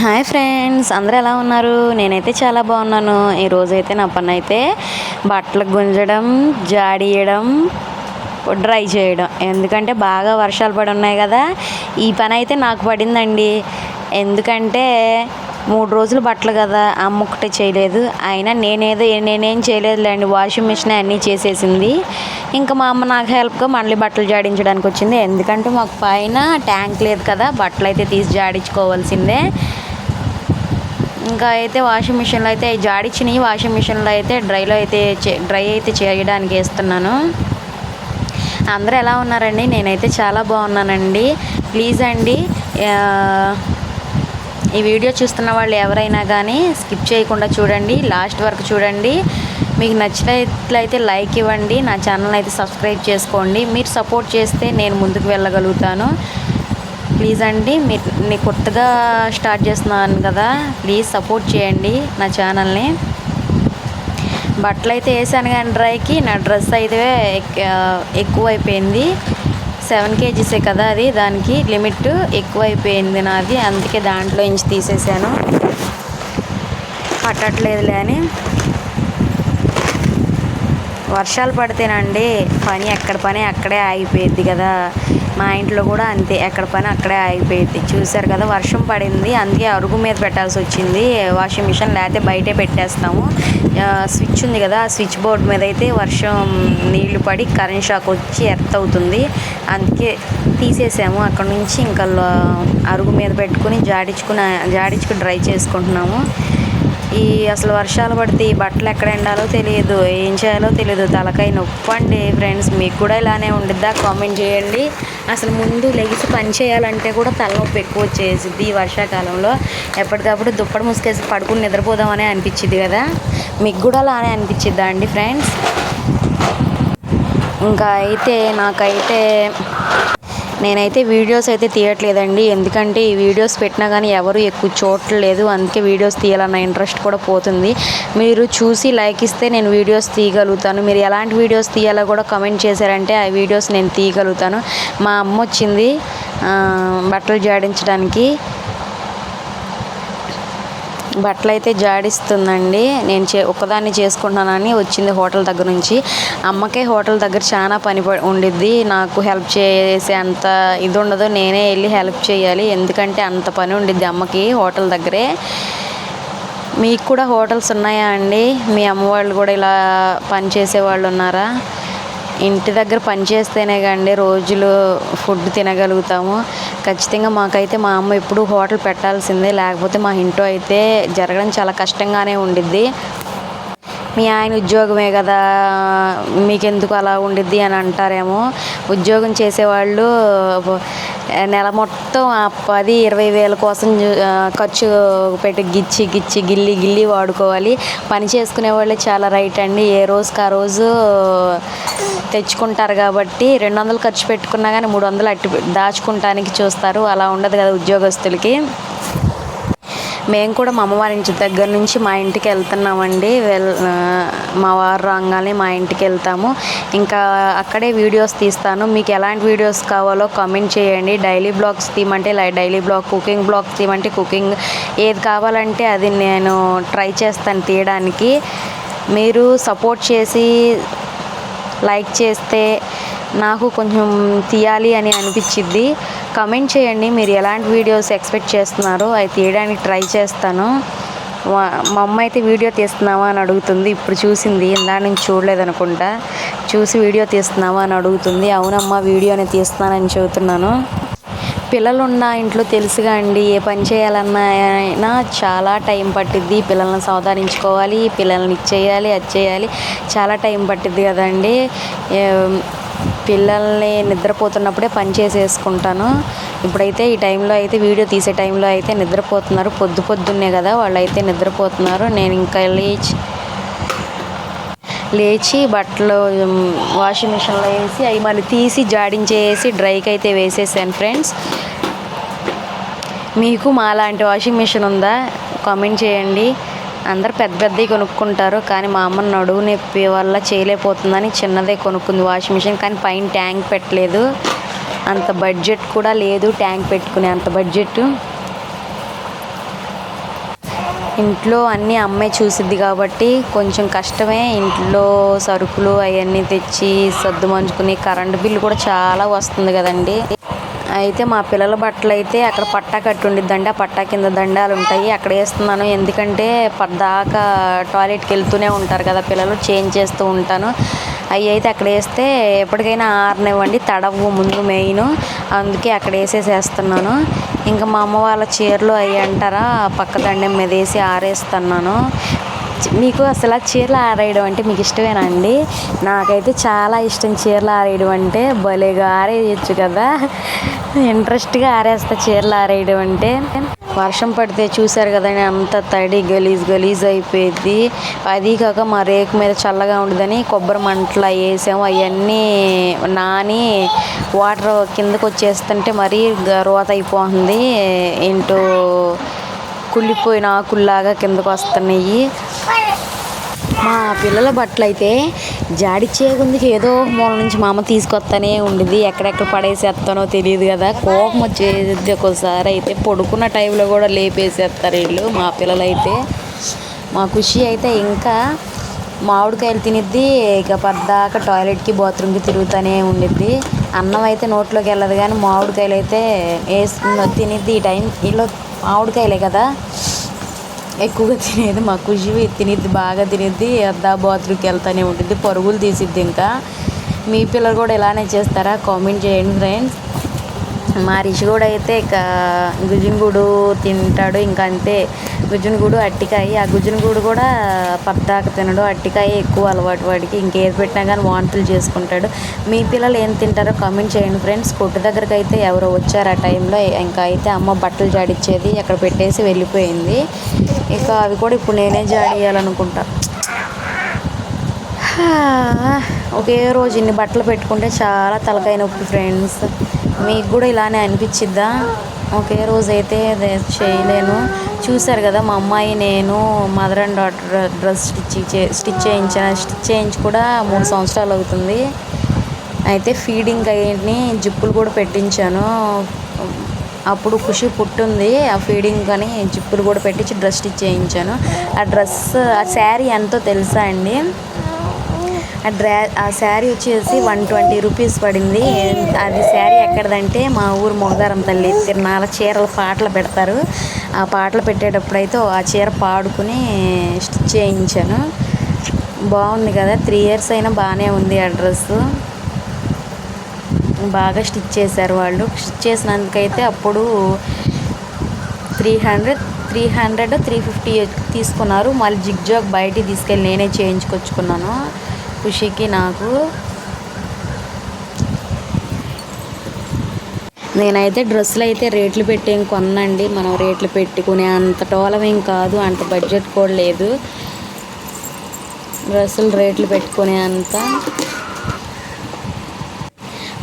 Hi friends అందరూ ఎలా ఉన్నారు? నేనైతే చాలా బాగున్నాను. ఈరోజు అయితే నా పని అయితే బట్టలు గుంజడం జాడియడం డ్రై చేయడం. ఎందుకంటే బాగా వర్షాలు పడి ఉన్నాయి కదా. ఈ పని అయితే నాకు పడిందండి. ఎందుకంటే మూడు రోజులు బట్టలు కదా అమ్మ ఒకటే చేయలేదు. అయినా నేనేదో నేనేం చేయలేదులేండి. వాషింగ్ మిషన్ అన్నీ చేసేసింది. ఇంకా మా అమ్మ నాకు హెల్ప్గా మళ్ళీ బట్టలు జాడించడానికి వచ్చింది ఎందుకంటే మాకు పైన ట్యాంక్ లేదు కదా బట్టలు అయితే తీసి జాడించుకోవాల్సిందే. ఇంకా అయితే వాషింగ్ మిషన్లో అయితే జాడించినవి వాషింగ్ మిషన్లో అయితే డ్రైలో అయితే చే- డ్రై అయితే చేయడానికి వేస్తున్నాను. అందరూ ఎలా ఉన్నారండి? నేనైతే చాలా బాగున్నానండి. ప్లీజ్ అండి ఈ వీడియో చూస్తున్న వాళ్ళు ఎవరైనా కానీ స్కిప్ చేయకుండా చూడండి లాస్ట్ వరకు చూడండి. మీకు నచ్చినట్లయితే లైక్ ఇవ్వండి నా ఛానల్ అయితే సబ్స్క్రైబ్ చేసుకోండి. మీరు సపోర్ట్ చేస్తే నేను ముందుకు వెళ్ళగలుగుతాను. ప్లీజ్ అండి మీరు నేను కొత్తగా స్టార్ట్ చేస్తున్నాను కదా ప్లీజ్ సపోర్ట్ చేయండి నా ఛానల్ని. బట్టలు అయితే వేసాను కానీ డ్రైకి నా డ్రెస్ అయితే ఎక్- ఎక్కువ అయిపోయింది సెవెన్ కేజీసే కదా అది దానికి లిమిట్ ఎక్కువ అయిపోయింది నాది అందుకే దాంట్లో ఇంచి తీసేసాను. పట్టట్లేదులే అని. వర్షాలు పడితేనండి పని ఎక్కడ పని అక్కడే ఆగిపోయింది కదా. మా ఇంట్లో కూడా అంతే ఎక్కడ పని అక్కడే ఆగిపోయింది చూశారు కదా వర్షం పడింది. అందుకే అరుగు మీద పెట్టాల్సి వచ్చింది. వాషింగ్ మిషన్ లేకపోతే బయటే పెట్టేస్తాము. స్విచ్ ఉంది కదా ఆ స్విచ్ బోర్డ్ మీద అయితే వర్షం నీళ్ళు పడి కరెంట్ షాక్ వచ్చి ఎర్త్ అవుతుంది. అందుకే తీసేసాము. అక్కడ నుంచి ఇంకా అరుగు మీద పెట్టుకుని జాడించుకుని జాడించుకుని డ్రై చేసుకుంటున్నాము. ఈ అసలు వర్షాలు పడితే ఈ బట్టలు ఎక్కడ ఎండాలో తెలియదు. ఏం చేయాలో తెలియదు. తలకాయ నొప్పి అండి ఫ్రెండ్స్. మీకు కూడా ఇలానే ఉండిద్దా? కామెంట్ చేయండి. అసలు ముందు లెగిసి పని చేయాలంటే కూడా తలనొప్పి ఎక్కువ వచ్చేసింది ఈ వర్షాకాలంలో. ఎప్పటికప్పుడు దుప్పటి ముసుకేసి పడుకుని నిద్రపోదామని అనిపించింది కదా? మీకు కూడా అలానే అనిపించిద్దా అండి ఫ్రెండ్స్? ఇంకా అయితే నాకైతే నేనైతే వీడియోస్ అయితే తీయట్లేదండి. ఎందుకంటే ఈ వీడియోస్ పెట్టినా కానీ ఎవరు ఎక్కువ చూడట్లేదు. అందుకే వీడియోస్ తీయాలన్న ఇంట్రెస్ట్ కూడా పోతుంది. మీరు చూసి లైక్ ఇస్తే నేను వీడియోస్ తీయగలుగుతాను. మీరు ఎలాంటి వీడియోస్ తీయాలో కూడా కమెంట్ చేశారంటే ఆ వీడియోస్ నేను తీయగలుగుతాను. మా అమ్మ వచ్చింది బట్టలు జాడించడానికి. బట్టలు అయితే జాడిస్తుందండి. నేను చే ఒక్కదాన్ని చేసుకుంటున్నానని వచ్చింది హోటల్ దగ్గర నుంచి. అమ్మకే హోటల్ దగ్గర చాలా పని ఉండిద్ది. నాకు హెల్ప్ చేసే అంత ఇది ఉండదు నేనే వెళ్ళి హెల్ప్ చేయాలి. ఎందుకంటే అంత పని ఉండిద్ది అమ్మకి హోటల్ దగ్గరే. మీకు కూడా హోటల్స్ ఉన్నాయా అండి? మీ అమ్మవాళ్ళు కూడా ఇలా పని చేసే వాళ్ళు ఉన్నారా? ఇంటి దగ్గర పని చేస్తేనే కండి రోజులు ఫుడ్ తినగలుగుతాము. ఖచ్చితంగా మాకైతే మా అమ్మ ఎప్పుడు హోటల్ పెట్టాల్సిందే. లేకపోతే మా ఇంట్లో అయితే జరగడం చాలా కష్టంగానే ఉండిద్ది. మీ ఆయన ఉద్యోగమే కదా మీకెందుకు అలా ఉండిద్ది అని అంటారేమో. ఉద్యోగం చేసేవాళ్ళు నెల మొత్తం ఆ పది ఇరవై వేల కోసం ఖర్చు పెట్టి గిచ్చి గిచ్చి గిల్లి గిల్లి వాడుకోవాలి. పని చేసుకునే వాళ్ళే చాలా రైట్ అండి. ఏ రోజుకి ఆ రోజు తెచ్చుకుంటారు కాబట్టి రెండు వందలు ఖర్చు పెట్టుకున్నా కానీ మూడు వందలు అట్టి దాచుకుంటానికి చూస్తారు. అలా ఉండదు కదా ఉద్యోగస్తులకి. మేము కూడా మా అమ్మవారి ఇంటి దగ్గర నుంచి మా ఇంటికి వెళ్తున్నామండి. వెల్ మా వారు రాగానే మా ఇంటికి వెళ్తాము. ఇంకా అక్కడే వీడియోస్ తీస్తాను. మీకు ఎలాంటి వీడియోస్ కావాలో కామెంట్ చేయండి. Daily vlogs తీయమంటే like daily vlog cooking vlogs తీయమంటే cooking. ఏది కావాలంటే అది నేను ట్రై చేస్తాను తీయడానికి. మీరు సపోర్ట్ చేసి లైక్ చేస్తే నాకు కొంచెం తీయాలి అని అనిపించిద్ది. కమెంట్ చేయండి మీరు ఎలాంటి వీడియోస్ ఎక్స్పెక్ట్ చేస్తున్నారో అవి తీయడానికి ట్రై చేస్తాను. మా అమ్మ అయితే వీడియో తీస్తున్నావా అని అడుగుతుంది. ఇప్పుడు చూసింది ఇందా నేను చూడలేదనుకుంటా చూసి వీడియో తీస్తున్నావా అని అడుగుతుంది. అవునమ్మా వీడియోని తీస్తున్నానని చెబుతున్నాను. పిల్లలు ఉన్న ఇంట్లో తెలుసుగా అండి ఏ పని చేయాలన్నా అయినా చాలా టైం పట్టిద్ది. పిల్లల్ని సంతానించుకోవాలి పిల్లల్ని ఇచ్చేయాలి అది చేయాలి. చాలా టైం పట్టిద్ది కదండి. పిల్లల్ని నిద్రపోతున్నప్పుడే పని చేసేసుకుంటాను. ఇప్పుడైతే ఈ టైంలో అయితే వీడియో తీసే టైంలో అయితే నిద్రపోతున్నారు. పొద్దు పొద్దున్నే కదా వాళ్ళు అయితే నిద్రపోతున్నారు. నేను ఇంకా లేచి లేచి బట్టలు వాషింగ్ మిషన్లో వేసి అవి మళ్ళీ తీసి జాడించేసి డ్రైకి అయితే వేసేసాను ఫ్రెండ్స్. మీకు మా లాంటి వాషింగ్ మిషన్ ఉందా? కామెంట్ చేయండి. అందరు పెద్ద పెద్దవి కొనుక్కుంటారు కానీ మా అమ్మ నడువు నొప్పి వల్ల చేయలేకపోతుందని చిన్నదే కొనుక్కుంది వాషింగ్ మిషన్ కానీ పైన ట్యాంక్ పెట్టలేదు. అంత బడ్జెట్ కూడా లేదు ట్యాంక్ పెట్టుకునే అంత బడ్జెట్. ఇంట్లో అన్నీ అమ్మాయి చూసిద్ది కాబట్టి కొంచెం కష్టమే. ఇంట్లో సరుకులు అవన్నీ తెచ్చి సర్దు మంచుకుని కరెంటు బిల్లు కూడా చాలా వస్తుంది కదండి. అయితే మా పిల్లల బట్టలు అయితే అక్కడ పట్టా కట్టి ఉండిద్దండి. ఆ పట్టా కింద దండాలు ఉంటాయి. అక్కడ వేస్తున్నాను. ఎందుకంటే పద్దాకా టాయిలెట్కి వెళ్తూనే ఉంటారు కదా పిల్లలు. చేంజ్ చేస్తూ ఉంటాను. అవి అయితే అక్కడ వేస్తే ఎప్పటికైనా ఆరనివ్వండి. తడవు ముందు మెయిన్ అందుకే అక్కడ వేసేసేస్తున్నాను. ఇంకా మా అమ్మ వాళ్ళ చీరలు అవి అంటారా? పక్క దండం మీద వేసి ఆరేస్తున్నాను. మీకు అసలు ఆ చీరలు ఆరేయడం అంటే మీకు ఇష్టమేనా అండి? నాకైతే చాలా ఇష్టం చీరలు ఆరేయడం అంటే. భలేగా ఆరేయచ్చు కదా. ఇంట్రెస్ట్గా ఆరేస్తా చీరలు ఆరేయడం అంటే. వర్షం పడితే చూసారు కదండి అంత తడి గలీజ్ గలీజ్ అయిపోయింది. అది కాక మా రేకు మీద చల్లగా ఉండదని కొబ్బరి మంటలు అవి వేసాము. అవన్నీ నాని వాటర్ కిందకు వచ్చేస్తుంటే మరీ రోత అయిపోతుంది. ఏంటో కుళ్ళిపోయిన ఆకుల్లాగా కిందకు వస్తున్నాయి. మా పిల్లల బట్టలు అయితే జాడిచ్చేకుందికి ఏదో మూల నుంచి మా అమ్మ తీసుకొస్తానే ఉండేది ఎక్కడెక్కడ పడేసేస్తానో తెలియదు కదా. కోపం వచ్చేది ఒకసారి అయితే పడుకున్న టైంలో కూడా లేపేసేస్తారు వీళ్ళు మా పిల్లలు అయితే మా ఖుషి అయితే ఇంకా మామిడికాయలు తినిద్ది. ఇక పద్దాక టాయిలెట్కి బాత్రూమ్కి తిరుగుతూనే ఉండిద్ది. అన్నం అయితే నోట్లోకి వెళ్ళదు కానీ మామిడికాయలు అయితే వేసుకుని తినిద్ది ఈ టైం. వీళ్ళు మామిడికాయలే కదా. ఎక్కువగా తినేది మా ఖుషి తినేది బాగా తినేది అద్దా బాత్రూమ్కి వెళ్తూనే ఉంటుంది పరుగులు తీసిద్ది ఇంకా. మీ పిల్లలు కూడా ఇలానే చేస్తారా? కామెంట్ చేయండి ఫ్రెండ్స్. మా రిషి కూడా అయితే ఇక గుజునుగూడు తింటాడు ఇంకా అంతే. గుజునుగూడు అట్టికాయ ఆ గుజునుగూడు కూడా పద్దాక తినడు. అట్టికాయ ఎక్కువ అలవాటు వాడికి. ఇంకేది పెట్టినా కానీ వాంతులు చేసుకుంటాడు. మీ పిల్లలు ఏం తింటారో కామెంట్ చేయండి ఫ్రెండ్స్. కొట్టు దగ్గరకు అయితే ఎవరో వచ్చారు ఆ టైంలో. ఇంకా అయితే అమ్మ బట్టలు జాడిచ్చేది అక్కడ పెట్టేసి వెళ్ళిపోయింది. ఇక అవి కూడా ఇప్పుడు నేనే జాడియాలనుకుంటా ఒకే రోజు ఇన్ని బట్టలు పెట్టుకుంటే చాలా తలకాయ నొప్పి ఫ్రెండ్స్. మీకు కూడా ఇలానే అనిపించిద్దా? ఒకే రోజు అయితే చేయలేను. చూశారు కదా మా అమ్మాయి నేను mother and daughter dress stitch stitch చేయించాను స్టిచ్ చేయించి కూడా మూడు సంవత్సరాలు అవుతుంది. అయితే ఫీడింగ్ అయ్యి జిప్పులు కూడా పెట్టించాను. అప్పుడు ఖుషి పుట్టింది ఆ ఫీడింగ్ కానీ జిప్పులు కూడా పెట్టించి డ్రెస్ స్టిచ్ చేయించాను. ఆ డ్రెస్ ఆ శారీ ఎంతో తెలుసా అండి? ఆ డ్రా ఆ శారీ వచ్చేసి వన్ ట్వంటీ రూపీస్ పడింది. అది శారీ ఎక్కడదంటే మా ఊరు మొగదారం తల్లి. తిరునాల చీరలు పాటలు పెడతారు. ఆ పాటలు పెట్టేటప్పుడు అయితే ఆ చీర పాడుకుని స్టిచ్ చేయించాను. బాగుంది కదా? త్రీ ఇయర్స్ అయినా బాగానే ఉంది ఆ డ్రెస్ బాగా స్టిచ్ చేశారు వాళ్ళు. స్టిచ్ చేసినందుకైతే అప్పుడు three hundred three hundred three fifty తీసుకున్నారు. మళ్ళీ జిగ్ జాగ్ బయటికి తీసుకెళ్ళి నేనే చేయించుకొచ్చుకున్నాను. ఖుషికి నాకు. నేనైతే డ్రెస్సులు అయితే రేట్లు పెట్టి ఏం కొనండి మనం రేట్లు పెట్టుకునే అంత టోలమేం కాదు. అంత బడ్జెట్ కూడా లేదు. డ్రెస్సులు రేట్లు పెట్టుకునే అంత.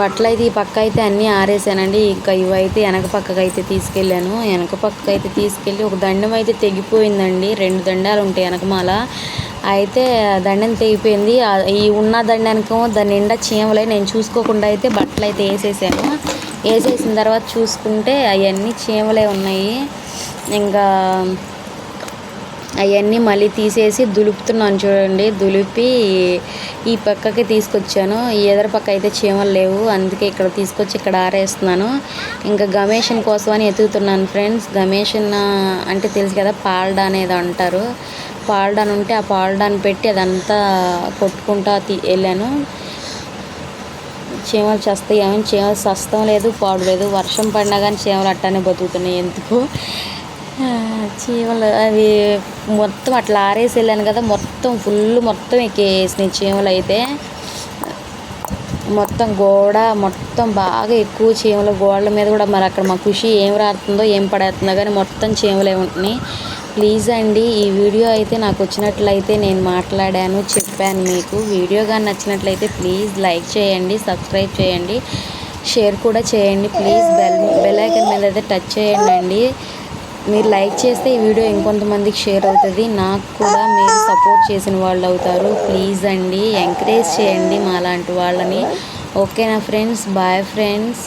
బట్టలు అయితే ఈ పక్క అయితే అన్నీ ఆరేసానండి. ఇంకా ఇవైతే వెనక పక్కకు అయితే తీసుకెళ్ళాను. వెనక పక్కకు అయితే తీసుకెళ్ళి ఒక దండం అయితే తెగిపోయిందండి. రెండు దండాలు ఉంటాయి వెనకమాల. అయితే దండం తెగిపోయింది. ఈ ఉన్న దండానికేమో దాని నిండా చీమలే. నేను చూసుకోకుండా అయితే బట్టలు అయితే వేసేసాను. వేసేసిన తర్వాత చూసుకుంటే అవన్నీ చీమలే ఉన్నాయి. ఇంకా అవన్నీ మళ్ళీ తీసేసి దులుపుతున్నాను చూడండి. దులిపి ఈ పక్కకి తీసుకొచ్చాను. ఈ ఎదర పక్క అయితే చీమలు లేవు. అందుకే ఇక్కడ తీసుకొచ్చి ఇక్కడ ఆరేస్తున్నాను. ఇంకా గమేషన్ కోసం అని ఎతుకుతున్నాను ఫ్రెండ్స్. గమేషన్ అంటే తెలుసు కదా పాల్డా అనేది అంటారు. పాలడాన్ ఉంటే ఆ పాలడాన్ పెట్టి అదంతా కొట్టుకుంటా తీ వెళ్ళాను. చీమలు చస్తాయి చీమలు సస్తం లేదు పాడు లేదు. వర్షం పడినా కానీ చీమలు అట్టానే బతుకుతున్నాయి ఎందుకు? చీమలు అవి మొత్తం అట్లా ఆరేసి వెళ్ళాను కదా మొత్తం ఫుల్ మొత్తం ఎక్కేసినాయి చీమలు అయితే. మొత్తం గోడ మొత్తం బాగా ఎక్కువ చీమలు గోడల మీద కూడా మరి అక్కడ మా ఖుషి ఏం రాస్తుందో ఏం పడేస్తుందో కానీ మొత్తం చీమలే ఉంటున్నాయి. ప్లీజ్ అండి ఈ వీడియో అయితే నాకు వచ్చినట్లయితే నేను మాట్లాడాను చెప్పాను మీకు. వీడియో కానీ నచ్చినట్లయితే ప్లీజ్ లైక్ చేయండి సబ్స్క్రైబ్ చేయండి షేర్ కూడా చేయండి ప్లీజ్ బెల్ బెల్ ఐకన్ మీద అయితే టచ్ చేయండి అండి. మీరు లైక్ చేస్తే ఈ వీడియో ఇంకొంతమందికి షేర్ అవుతుంది నాకు కూడా మీరు సపోర్ట్ చేసిన వాళ్ళు అవుతారు. ప్లీజ్ అండి ఎంకరేజ్ చేయండి మా లాంటి వాళ్ళని. ఓకేనా ఫ్రెండ్స్ బాయ్ ఫ్రెండ్స్.